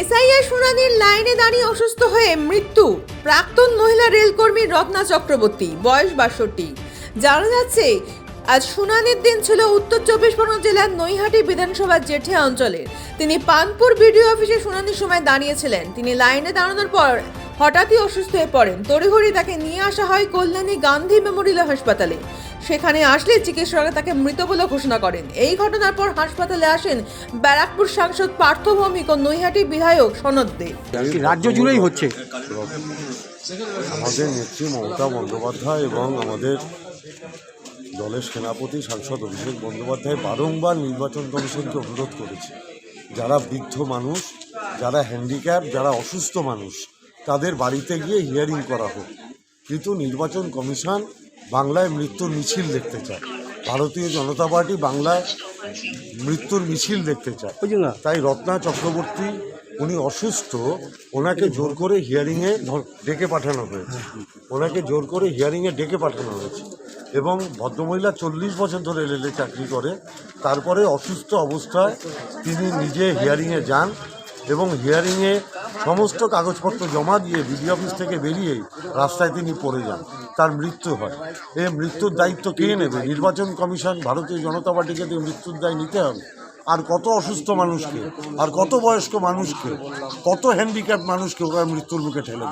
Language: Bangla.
এসআইআর শুনানির লাইনে দাঁড়িয়ে অসুস্থ হয়ে মৃত্যু। প্রাক্তন মহিলা রেলকর্মী রত্না চক্রবর্তী, বয়স বাষট্টি। জানা যাচ্ছে, আজ শুনানির দিন ছিল উত্তর চব্বিশ পরগনা জেলার নৈহাটি বিধানসভার জেঠিয়া অঞ্চলের। তিনি পানপুর বিডিও অফিসে শুনানির সময় দাঁড়িয়েছিলেন। তিনি লাইনে দাঁড়ানোর পর হঠাৎই অসুস্থ হয়ে পড়েন। তড়িঘড়ি তাকে নিয়ে আসা হয় কল্যাণী গান্ধী মেমোরিয়াল হাসপাতালে। সেখানে আসলে চিকিৎসকরা তাকে মৃত বলে ঘোষণা করেন। এই ঘটনার পর হাসপাতালে আসেন ব্যারাকপুর সাংসদ পার্থ ভৌমিক ও নৈহাটি বিধায়ক সনদ দে। রাজ্য জুড়েই হচ্ছে। আমাদের নেত্রী মমতা বন্দ্যোপাধ্যায় এবং আমাদের দলের সেনাপতি সাংসদ অভিষেক বন্দ্যোপাধ্যায় বারংবার নির্বাচন কমিশনকে অনুরোধ করেছে। যারা বৃদ্ধ মানুষ যারা হ্যান্ডিক্যাপ যারা অসুস্থ মানুষ তাদের বাড়িতে গিয়ে হিয়ারিং করা হোক। কিন্তু নির্বাচন কমিশন বাংলায় মৃত্যুর মিছিল দেখতে চায়। ভারতীয় জনতা পার্টি বাংলায় মৃত্যুর মিছিল দেখতে চায়। তাই রত্না চক্রবর্তী উনি অসুস্থ ওনাকে জোর করে হিয়ারিংয়ে ডেকে পাঠানো হয়েছে। ওনাকে জোর করে হিয়ারিংয়ে ডেকে পাঠানো হয়েছে। এবং ভদ্রমহিলা চল্লিশ বছর ধরে রেলে চাকরি করে তারপরে অসুস্থ অবস্থায় তিনি নিজে হিয়ারিংয়ে যান এবং হিয়ারিংয়ে সমস্ত কাগজপত্র জমা দিয়ে বিডি অফিস থেকে বেরিয়ে রাস্তায় তিনি পড়ে যান। তার মৃত্যু হয়। এই মৃত্যুর দায়িত্ব কে নেবে? নির্বাচন কমিশন, ভারতীয় জনতা পার্টিকে তো মৃত্যুর দায় নিতে হবে। আর কত অসুস্থ মানুষকে, আর কত বয়স্ক মানুষকে, কত হ্যান্ডিক্যাপ মানুষকে ওরা মৃত্যুর মুখে ঠেলে?